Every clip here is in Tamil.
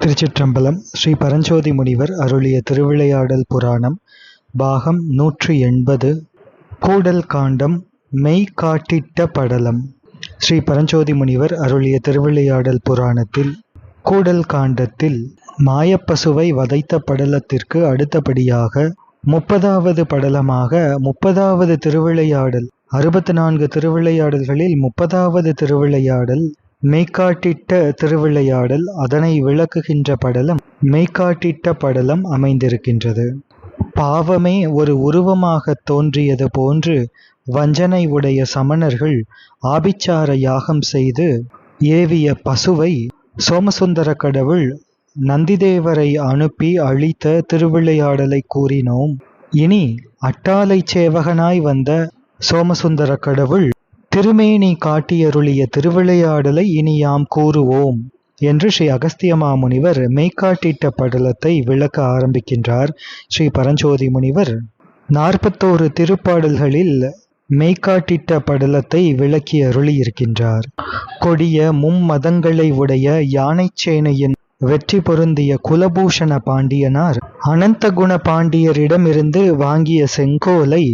திருச்சிற்றம்பலம் ஸ்ரீ பரஞ்சோதி முனிவர் அருளிய திருவிளையாடல் புராணம் பாகம் நூற்றி எண்பது கூடல் காண்டம் மெய் காட்டிட்ட படலம். ஸ்ரீ பரஞ்சோதி முனிவர் அருளிய திருவிளையாடல் புராணத்தில் கூடல் காண்டத்தில் மாயப்பசுவை வதைத்த படலத்திற்கு அடுத்தபடியாக முப்பதாவது படலமாக முப்பதாவது திருவிளையாடல் அறுபத்தி நான்கு திருவிளையாடல்களில் முப்பதாவது திருவிளையாடல் மெய்காட்டிட்ட திருவிளையாடல் அதனை விளக்குகின்ற படலம் மெய்காட்டிட்ட படலம் அமைந்திருக்கின்றது. பாவமே ஒரு உருவமாகத் தோன்றியது போன்று வஞ்சனை உடைய சமணர்கள் ஆபிச்சார யாகம் செய்து ஏவிய பசுவை சோமசுந்தர கடவுள் நந்திதேவரை அனுப்பி அழித்த திருவிளையாடலை கூறினோம். இனி அட்டாலை சேவகனாய் வந்த சோமசுந்தர கடவுள் திருமேனி காட்டியருளிய திருவிளையாடலை இனி யாம் கூறுவோம் என்று ஸ்ரீ அகஸ்திய மாமுனிவர் மெய்காட்டிட்ட படலத்தை விளக்க ஆரம்பிக்கின்றார் ஸ்ரீ பரஞ்சோதி முனிவர். நாற்பத்தோரு திருப்பாடல்களில் மெய்காட்டிட்ட படலத்தை விளக்கி அருளியிருக்கின்றார் கொடிய மும்மதங்களை உடைய யானைச்சேனையின் வெற்றி பொருந்திய குலபூஷண பாண்டியனார் அனந்தகுண பாண்டியரிடமிருந்து வாங்கிய செங்கோலை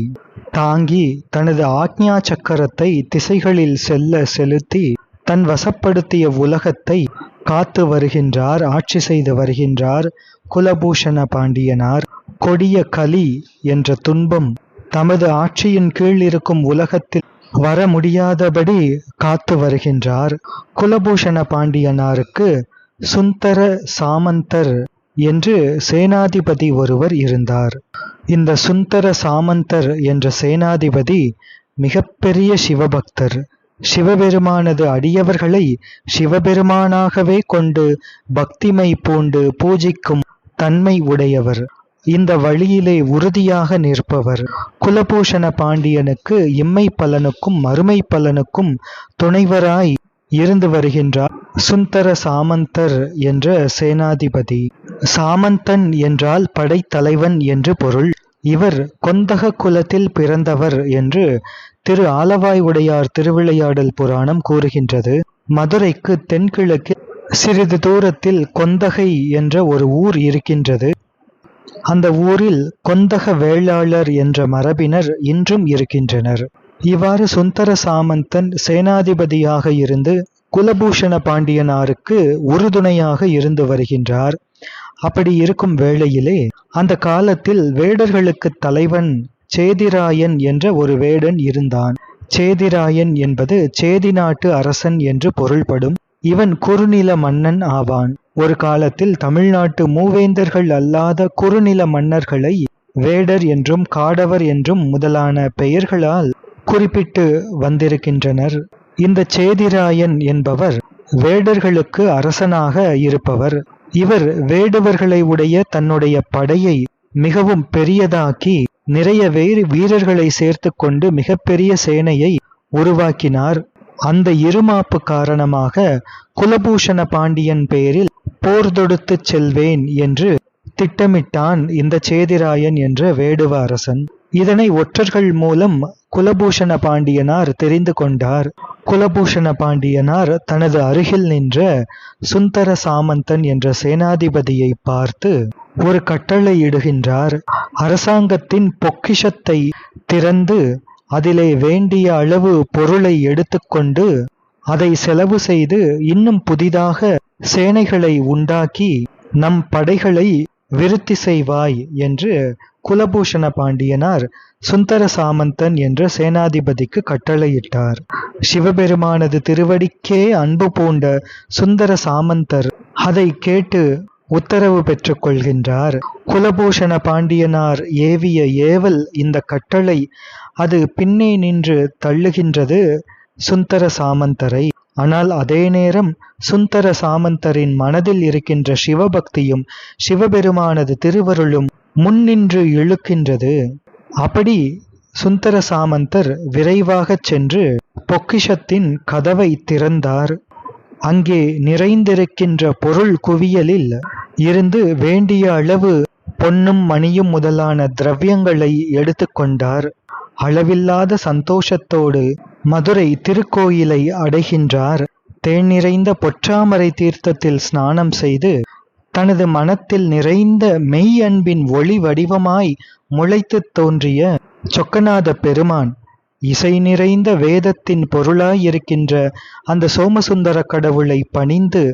தாங்கி தனது ஆக்ஞா சக்கரத்தை திசைகளில் செல்ல செலுத்தி தன் வசப்படுத்திய உலகத்தை காத்து வருகின்றார் ஆட்சி செய்து வருகின்றார் குலபூஷண பாண்டியனார். கொடிய கலி என்ற துன்பம் தமது ஆட்சியின் கீழ் இருக்கும் உலகத்தில் வர முடியாதபடி காத்து வருகின்றார். குலபூஷண பாண்டியனாருக்கு சுந்தர சாமந்தர் என்று சேனாதிபதி ஒருவர் இருந்தார். இந்த சுந்தர சாமந்தர் என்ற சேனாதிபதி மிகப்பெரிய சிவபக்தர். சிவபெருமானது அடியவர்களை சிவபெருமானாகவே கொண்டு பக்திமை பூண்டு பூஜிக்கும் தன்மை உடையவர். இந்த வழியிலே உறுதியாக நிற்பவர். குலபூஷண பாண்டியனுக்கு இம்மை பலனுக்கும் மறுமை பலனுக்கும் துணைவராய் இருந்து வருகின்றார். சுந்தர சாமந்தர் என்ற சேனாதிபதி. சாமந்தன் என்றால் படைத்தலைவன் என்று பொருள். இவர் கொந்தக குலத்தில் பிறந்தவர் என்று திரு ஆலவாய் உடையார் திருவிளையாடல் புராணம் கூறுகின்றது. மதுரைக்கு தென்கிழக்கு சிறிது தூரத்தில் கொந்தகை என்ற ஒரு ஊர் இருக்கின்றது. அந்த ஊரில் கொந்தக வேளாளர் என்ற மரபினர் இன்றும் இருக்கின்றனர். இவ்வாறு சுந்தர சாமந்தன் சேனாதிபதியாக இருந்து குலபூஷண பாண்டியனாருக்கு உறுதுணையாக இருந்து வருகின்றார். அப்படி இருக்கும் வேளையிலே அந்த காலத்தில் வேடர்களுக்கு தலைவன் சேதிராயன் என்ற ஒரு வேடன் இருந்தான். சேதிராயன் என்பது சேதி நாட்டு அரசன் என்று பொருள்படும் இவன் குறுநில மன்னன் ஆவான். ஒரு காலத்தில் தமிழ்நாட்டு மூவேந்தர்கள் அல்லாத குறுநில மன்னர்களை வேடர் என்றும் காடவர் என்றும் முதலான பெயர்களால் குறிப்பிட்டு வந்திருக்கின்றனர். இந்த சேதிராயன் என்பவர் வேடர்களுக்கு அரசனாக இருப்பவர். இவர் வேடுவர்களை உடைய தன்னுடைய படையை மிகவும் பெரியதாக்கி நிறைய வேறு வீரர்களை சேர்த்து கொண்டு மிகப்பெரிய சேனையை உருவாக்கினார். அந்த இருமாப்பு காரணமாக குலபூஷண பாண்டியன் பெயரில் போர் தொடுத்து செல்வேன் என்று திட்டமிட்டான் இந்த சேதிராயன் என்ற வேடுவ அரசன். இதனை ஒற்றர்கள் மூலம் குலபூஷண பாண்டியனார் தெரிந்து கொண்டார். குலபூஷண பாண்டியனார் தனது அருகில் நின்ற சுந்தர சாமந்தன் என்ற சேனாதிபதியை பார்த்து ஒரு கட்டளை இடுகின்றார். அரசாங்கத்தின் பொக்கிஷத்தை திறந்து அதிலே வேண்டிய அளவு பொருளை எடுத்துக்கொண்டு அதை செலவு செய்து இன்னும் புதிதாக சேனைகளை உண்டாக்கி நம் படைகளை விருத்தி செய்வாய் என்று குலபூஷண பாண்டியனார் சுந்தர சாமந்தன் என்ற சேனாதிபதிக்கு கட்டளையிட்டார். சிவபெருமானது திருவடிக்கே அன்பு பூண்ட சுந்தர சாமந்தர் அதை கேட்டு உத்தரவு பெற்றுக் கொள்கின்றார். குலபூஷண பாண்டியனார் ஏவிய ஏவல் இந்த கட்டளை அது பின்னே நின்று தள்ளுகின்றது சுந்தர சாமந்தரை ஆனால் அதே நேரம் சுந்தர சாமந்தரின் மனதில் இருக்கின்ற சிவபக்தியும் சிவபெருமானது திருவருளும் முன்னின்று இழுக்கின்றது. அப்படி சுந்தர சாமந்தர் விரைவாகச் சென்று பொக்கிஷத்தின் கதவை திறந்தார். அங்கே நிறைந்திருக்கின்ற பொருள் குவியலில் இருந்து வேண்டிய அளவு பொன்னும் மணியும் முதலான திரவியங்களை எடுத்துக்கொண்டார் அளவில்லாத சந்தோஷத்தோடு மதுரை திருக்கோயிலை அடைகின்றார். தேன் நிறைந்த பொற்றாமரை தீர்த்தத்தில் ஸ்நானம் செய்து தனது மனத்தில் நிறைந்த மெய் அன்பின் ஒளி வடிவமாய் முளைத்துத் தோன்றிய சொக்கநாத பெருமான் இசை நிறைந்த வேதத்தின் பொருளாய் இருக்கின்ற அந்த சோமசுந்தர கடவுளை பணிந்து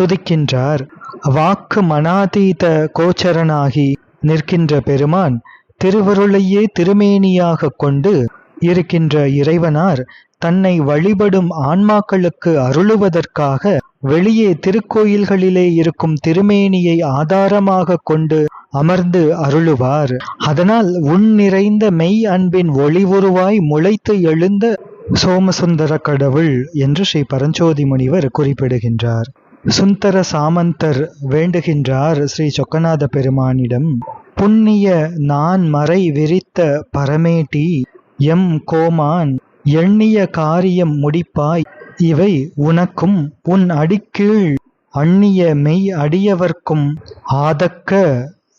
துதிக்கின்றார். வாக்கு மனாதீத கோச்சரனாகி நிற்கின்ற பெருமான் திருவருளையே திருமேனியாக கொண்டு இருக்கின்ற இறைவனார் தன்னை வழிபடும் ஆன்மாக்களுக்கு அருளுவதற்காக வெளியே திருக்கோயில்களிலே இருக்கும் திருமேனியை ஆதாரமாக கொண்டு அமர்ந்து அருளுவார். அதனால் உன் நிறைந்த மெய் அன்பின் ஒளி உருவாய் முளைத்து எழுந்த சோமசுந்தர கடவுள் என்று ஸ்ரீ பரஞ்சோதி முனிவர் குறிப்பிடுகின்றார். சுந்தர சாமந்தர் வேண்டுகின்றார் ஸ்ரீ சொக்கநாத பெருமானிடம் புண்ணிய நான் மறை விரித்த பரமேட்டி எம் கோமான் எண்ணிய காரியம் முடிப்பாய் இவை உனக்கும் உன் அடிக்கீழ் அந்நிய மெய் அடியவர்க்கும் ஆதக்க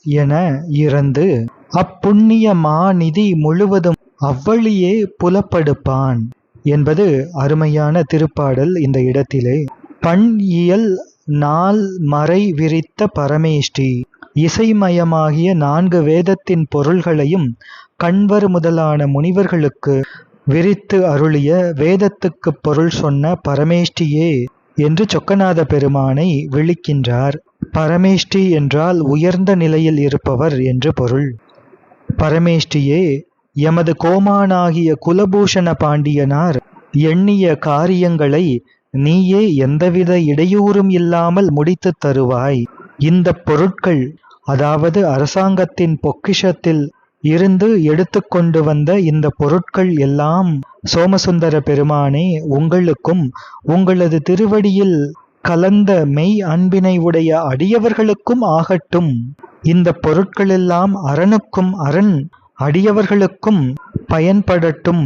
என இறந்து அப்புண்ணிய மாநிதி முழுவதும் அவ்வழியே புலப்படுப்பான் என்பது அருமையான திருப்பாடல் இந்த இடத்திலே. பண் இயல் நாள் மறை விரித்த பரமேஷ்டி இசைமயமாகிய நான்கு வேதத்தின் பொருள்களையும் கண்வர் முதலான முனிவர்களுக்கு விரித்து அருளிய வேதத்துக்கு பொருள் சொன்ன பரமேஷ்டியே என்று சொக்கநாத பெருமானை விழிக்கின்றார். பரமேஷ்டி என்றால் உயர்ந்த நிலையில் இருப்பவர் என்று பொருள். பரமேஷ்டியே எமது கோமானாகிய குலபூஷண பாண்டியனார் எண்ணிய காரியங்களை நீயே எந்தவித இடையூறும் இல்லாமல் முடித்து தருவாய். இந்த பொருட்கள் அதாவது அரசாங்கத்தின் பொக்கிஷத்தில் இருந்து எடுத்துக்கொண்டு வந்த இந்த பொருட்கள் எல்லாம் சோமசுந்தர பெருமானே உங்களுக்கும் உங்களது திருவடியில் கலந்த மெய் அன்பினை உடைய அடியவர்களுக்கும் ஆகட்டும். இந்த பொருட்களெல்லாம் அரணுக்கும் அரண் அடியவர்களுக்கும் பயன்படட்டும்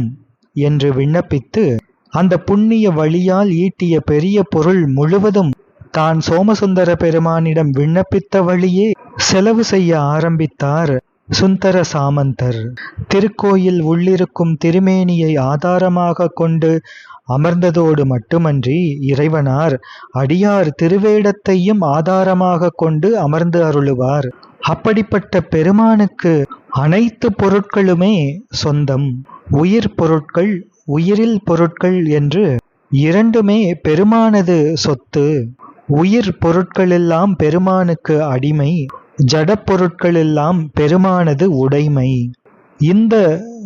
என்று விண்ணப்பித்து அந்த புண்ணிய வழியால் ஈட்டிய பெரிய பொருள் முழுவதும் தான் சோமசுந்தர பெருமானிடம் விண்ணப்பித்த வழியே செலவு செய்ய ஆரம்பித்தார். சுந்தர சாமந்தர் திருக்கோயில் உள்ளிருக்கும் திருமேனியை ஆதாரமாக கொண்டு அமர்ந்ததோடு மட்டுமன்றி இறைவனார் அடியார் திருவேடத்தையும் ஆதாரமாக கொண்டு அமர்ந்து அருளுவார். அப்படிப்பட்ட பெருமானுக்கு அனைத்து பொருட்களுமே சொந்தம். உயிர் பொருட்கள் உயிரில் பொருட்கள் என்று இரண்டுமே பெருமானது சொத்து. உயிர் பொருட்களெல்லாம் பெருமானுக்கு அடிமை. ஜடப்பொருட்களெல்லாம் பெருமானது உடைமை. இந்த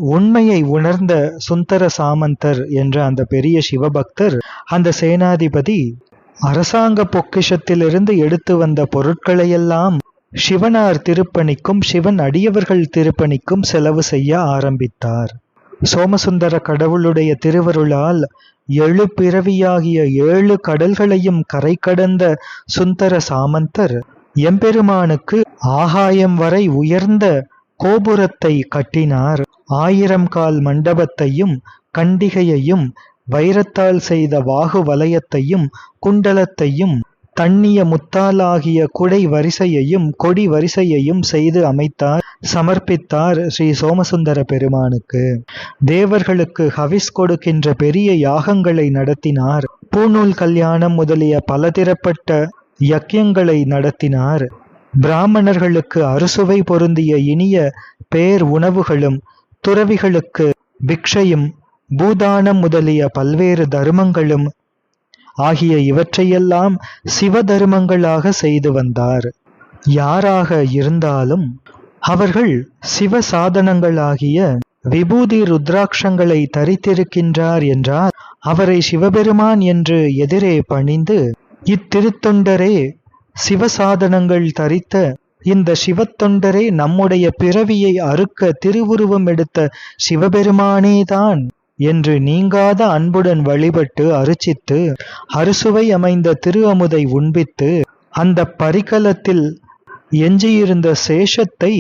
உண்மையை உணர்ந்த சுந்தர சாமந்தர் என்ற அந்த பெரிய சிவபக்தர் அந்த சேனாதிபதி அரசாங்க பொக்கிஷத்திலிருந்து எடுத்து வந்த பொருட்களையெல்லாம் சிவனார் திருப்பணிக்கும் சிவன் அடியவர்கள் திருப்பணிக்கும் செலவு செய்ய ஆரம்பித்தார். சோமசுந்தர கடவுளுடைய திருவருளால் ஏழு பிறவியாகிய ஏழு கடல்களையும் கரை கடந்த சுந்தர சாமந்தர் எம்பெருமானுக்கு ஆகாயம் வரை உயர்ந்த கோபுரத்தை கட்டினார். ஆயிரம் கால் மண்டபத்தையும் கண்டிகையையும் வைரத்தால் செய்த வாகு வலயத்தையும் குண்டலத்தையும் தண்ணிய முத்தாலாகிய குடை வரிசையையும் கொடி வரிசையையும் செய்து அமைத்தார் சமர்ப்பித்தார் ஸ்ரீ சோமசுந்தர பெருமானுக்கு. தேவர்களுக்கு ஹவிஸ் கொடுக்கின்ற பெரிய யாகங்களை நடத்தினார். பூநூல் கல்யாணம் முதலிய பலதரப்பட்ட யக்கியங்களை நடத்தினார். பிராமணர்களுக்கு அறுசுவை பொருந்திய இனிய பேர் உணவுகளும் துறவிகளுக்கு பிக்ஷையும் பூதானம் முதலிய பல்வேறு தருமங்களும் ஆகிய இவற்றையெல்லாம் சிவ தர்மங்களாக செய்து வந்தார். யாராக இருந்தாலும் அவர்கள் சிவ சாதனங்களாகிய விபூதி ருத்ராட்சங்களை தரித்திருக்கின்றார் என்றால் அவரை சிவபெருமான் என்று எதிரே பணிந்து இத்திருத்தொண்டரே சிவசாதனங்கள் தரித்த இந்த சிவத்தொண்டரே நம்முடைய பிறவியை அறுக்க திருவுருவம் எடுத்த சிவபெருமானேதான் என்று நீங்காத அன்புடன் வழிபட்டு அருச்சித்து அறுசுவை அமைந்த திரு அமுதை உண்பித்து அந்த பரிக்கலத்தில் எஞ்சியிருந்த சேஷத்தை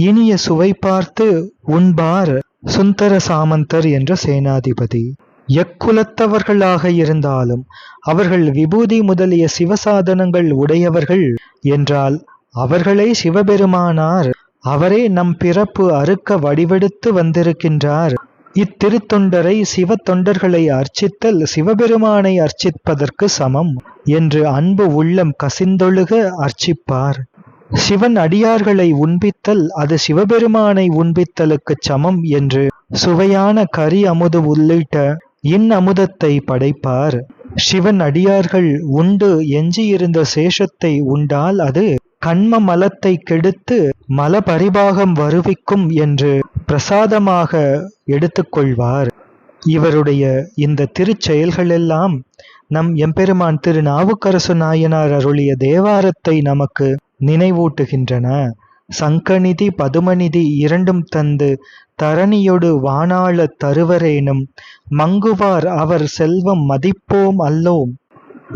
இனிய சுவை பார்த்து உண்பார் சுந்தர சாமந்தர் என்ற சேனாதிபதி. எக்குலத்தவர்களாக இருந்தாலும் அவர்கள் விபூதி முதலிய சிவசாதனங்கள் உடையவர்கள் என்றால் அவர்களே சிவபெருமானார். அவரே நம் பிறப்பு அறுக்க வடிவெடுத்து வந்திருக்கின்றார். இத்திருத்தொண்டரை சிவ தொண்டர்களை அர்ச்சித்தல் சிவபெருமானை அர்ச்சிப்பதற்கு சமம் என்று அன்பு உள்ளம் கசிந்தொழுக அர்ச்சிப்பார். சிவன் அடியார்களை உண்பித்தல் அது சிவபெருமானை உண்பித்தலுக்குச் சமம் என்று சுவையான கரி அமுது உள்ளிட்ட இன் அமுதத்தை படைப்பார். சிவன் அடியார்கள் உண்டு எஞ்சியிருந்த சேஷத்தை உண்டால் அது கண்ம மலத்தை கெடுத்து மல பரிபாகம் வருவிக்கும் என்று பிரசாதமாக எடுத்துக்கொள்வார் இவருடைய இந்த திருச்செயல்களெல்லாம் நம் எம்பெருமான் திரு நாவுக்கரசு நாயனார் அருளிய தேவாரத்தை நமக்கு நினைவூட்டுகின்றன. சங்கநிதி பதுமநிதி இரண்டும் தந்து தரணியொடு வானாள தருவரேனும் மங்குவார் அவர் செல்வம் மதிப்போம் அல்லோம்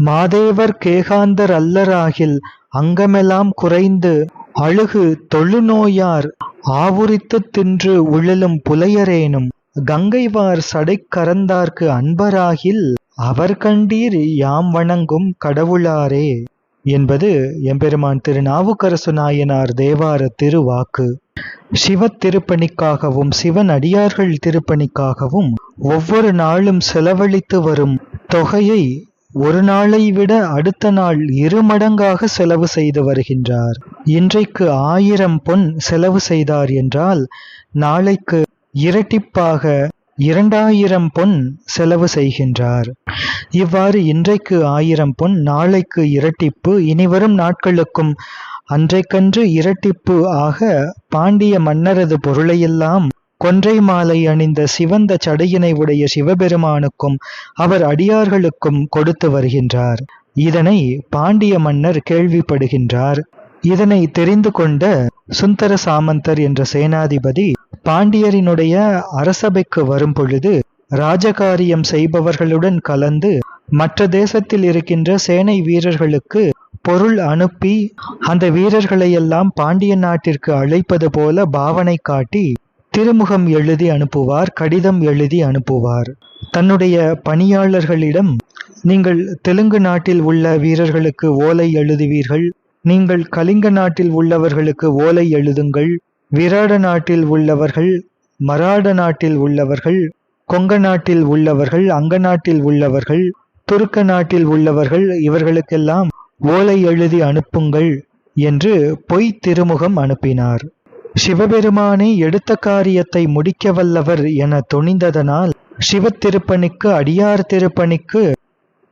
மாதேவர் கேகாந்தர் அல்லராகில் அங்கமெல்லாம் குறைந்து அழுகு தொழுநோயார் ஆவுரித்து தின்று உழலும் புலையரேனும் கங்கைவார் சடைக்கரந்தார்க்கு அன்பராகில் அவர் கண்டீர் யாம் வணங்கும் கடவுளாரே. என்பது எம்பெருமான் திருநாவுக்கரசு நாயனார் தேவார திருவாக்கு. சிவ திருப்பணிக்காகவும் சிவன் அடியார்கள் திருப்பணிக்காகவும் ஒவ்வொரு நாளும் செலவழித்து வரும் தொகையை ஒரு நாளை விட அடுத்த நாள் இரு மடங்காக செலவு செய்து வருகின்றார். இன்றைக்கு ஆயிரம் பொன் செலவு செய்தார் என்றால் நாளைக்கு இரட்டிப்பாக இரண்டாயிரம் பொன் செலவு செய்கின்றார். இவ்வாறு இன்றைக்கு ஆயிரம் பொன் நாளைக்கு இரட்டிப்பு இனிவரும் நாட்களுக்கும் அன்றைக்கன்று இரட்டிப்பு ஆக பாண்டிய மன்னரது பொருளையெல்லாம் கொன்றை மாலை அணிந்த சிவந்த சடையினை உடைய சிவபெருமானுக்கும் அவர் அடியார்களுக்கும் கொடுத்து வருகின்றார். இதனை பாண்டிய மன்னர் கேள்விப்படுகின்றார். இதனை தெரிந்து கொண்ட சுந்தர சாமந்தர் என்ற சேனாதிபதி பாண்டியரினுடைய அரசபைக்கு வரும் பொழுது ராஜகாரியம் செய்பவர்களுடன் கலந்து மற்ற தேசத்தில் இருக்கின்ற சேனை வீரர்களுக்கு பொருள் அனுப்பி அந்த வீரர்களையெல்லாம் பாண்டிய நாட்டிற்கு அழைப்பது போல பாவனை காட்டி திருமுகம் எழுதி அனுப்புவார் கடிதம் எழுதி அனுப்புவார். தன்னுடைய பணியாளர்களிடம் நீங்கள் தெலுங்கு நாட்டில் உள்ள வீரர்களுக்கு ஓலை எழுதுவீர்கள் நீங்கள் கலிங்க நாட்டில் உள்ளவர்களுக்கு ஓலை எழுதுங்கள் விராட நாட்டில் உள்ளவர்கள் மராட நாட்டில் உள்ளவர்கள் கொங்க நாட்டில் உள்ளவர்கள் அங்க நாட்டில் உள்ளவர்கள் துருக்க நாட்டில் உள்ளவர்கள் இவர்களுக்கெல்லாம் ஓலை எழுதி அனுப்புங்கள் என்று பொய் திருமுகம் அனுப்பினார். சிவபெருமானே எடுத்த காரியத்தை முடிக்க வல்லவர் என துணிந்ததனால் சிவத்திருப்பணிக்கு அடியார் திருப்பணிக்கு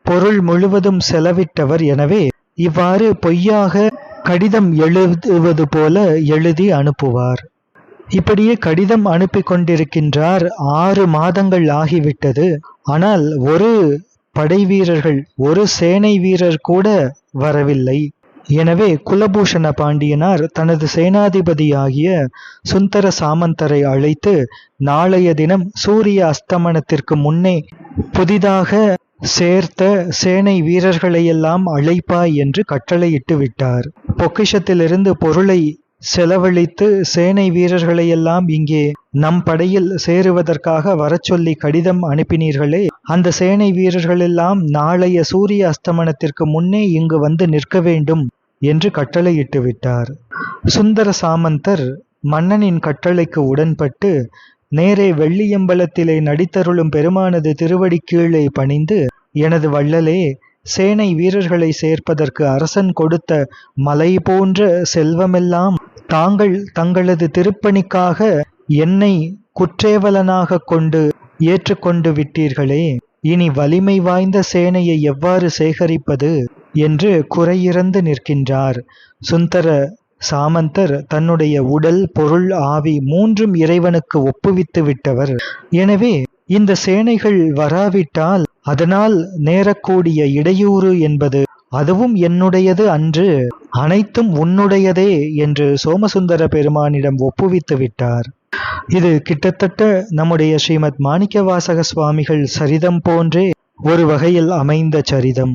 பொருள் முழுவதும் செலவிட்டவர் எனவே இவ்வாறு பொய்யாக கடிதம் எழுதுவது போல எழுதி அனுப்புவார். இப்படியே கடிதம் அனுப்பி கொண்டிருக்கின்றார். ஆறு மாதங்கள் ஆகிவிட்டது. ஆனால் ஒரு படை வீரர்கள் ஒரு சேனை வீரர் கூட வரவில்லை. எனவே குலபூஷண பாண்டியனார் தனது சேனாதிபதியாகிய சுந்தர சாமந்தரை அழைத்து நாளைய தினம் சூரிய அஸ்தமனத்திற்கு முன்னே புதிதாக சேர்த்த சேனை வீரர்களையெல்லாம் அழைப்பாய் என்று கட்டளையிட்டு விட்டார். பொக்கிஷத்திலிருந்து பொருளை செலவழித்து சேனை வீரர்களையெல்லாம் இங்கே நம் படையில் சேருவதற்காக வரச்சொல்லி கடிதம் அனுப்பினீர்களே அந்த சேனை வீரர்களெல்லாம் நாளைய சூரிய அஸ்தமனத்திற்கு முன்னே இங்கு வந்து நிற்க வேண்டும் என்று கட்டளையிட்டு விட்டார். சுந்தர சாமந்தர் மன்னனின் கட்டளைக்கு உடன்பட்டு நேரே வெள்ளியம்பலத்திலே நடித்தருளும் பெருமானது திருவடி கீழே பணிந்து எனது வள்ளலே சேனை வீரர்களை சேர்ப்பதற்கு அரசன் கொடுத்த மலை போன்ற செல்வமெல்லாம் தாங்கள் தங்களது திருப்பணிக்காக என்னை குற்றேவலனாக கொண்டு ஏற்றுக்கொண்டு விட்டீர்களே. இனி வலிமை வாய்ந்த சேனையை எவ்வாறு சேகரிப்பது? என்று குறையிறந்து நிற்கின்றார் சுந்தர சாமந்தர் தன்னுடைய உடல் பொருள் ஆவி மூன்றும் இறைவனுக்கு ஒப்புவித்து விட்டவர். எனவே இந்த சேனைகள் வராவிட்டால் அதனால் நேரக்கூடிய இடையூறு என்பது அதுவும் என்னுடையது அன்று அனைத்தும் உன்னுடையதே என்று சோமசுந்தர பெருமானிடம் ஒப்புவித்து விட்டார். இது கிட்டத்தட்ட நம்முடைய ஸ்ரீமத் மாணிக்க வாசக சுவாமிகள் சரிதம் போன்றே ஒரு வகையில் அமைந்த சரிதம்.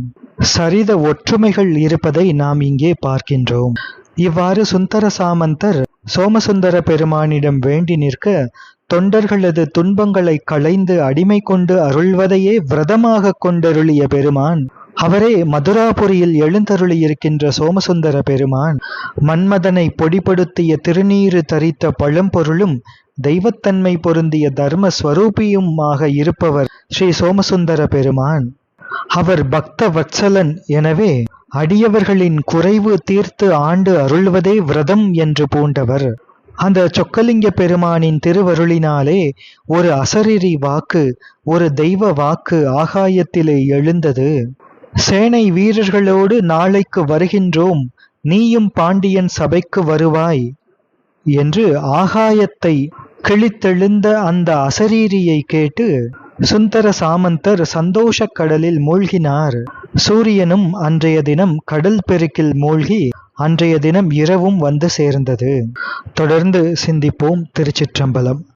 சரித ஒற்றுமைகள் இருப்பதை நாம் இங்கே பார்க்கின்றோம். இவ்வாறு சுந்தர சாமந்தர் சோமசுந்தர பெருமானிடம் வேண்டி நிற்க தொண்டர்களது துன்பங்களை களைந்து அடிமை கொண்டு அருள்வதையே விரதமாக கொண்டருளிய பெருமான் அவரே மதுராபுரியில் எழுந்தருளியிருக்கின்ற சோமசுந்தர பெருமான் மன்மதனை பொடிப்படுத்திய திருநீறு தரித்த பழம்பொருளும் தெய்வத்தன்மை பொருந்திய தர்ம ஸ்வரூபியுமாக இருப்பவர் ஸ்ரீ சோமசுந்தர பெருமான். அவர் பக்த வத்சலன் எனவே அடியவர்களின் குறைவு தீர்த்து ஆண்டு அருள்வதே விரதம் என்று பூண்டவர். அந்த சொக்கலிங்க பெருமானின் திருவருளினாலே ஒரு அசரீரி வாக்கு ஒரு தெய்வ வாக்கு ஆகாயத்திலே எழுந்தது. சேனை வீரர்களோடு நாளைக்கு வருகின்றோம் நீயும் பாண்டியன் சபைக்கு வருவாய் என்று ஆகாயத்தை கிழித்தெழுந்த அந்த அசரீரியை கேட்டு சுந்தர சாமந்தர் சந்தோஷக் கடலில் மூழ்கினார். சூரியனும் அன்றைய தினம் கடல் பெருக்கில் மூழ்கி அன்றைய தினம் இரவும் வந்து சேர்ந்தது. தொடர்ந்து சிந்திப்போம் திருச்சிற்றம்பலம்.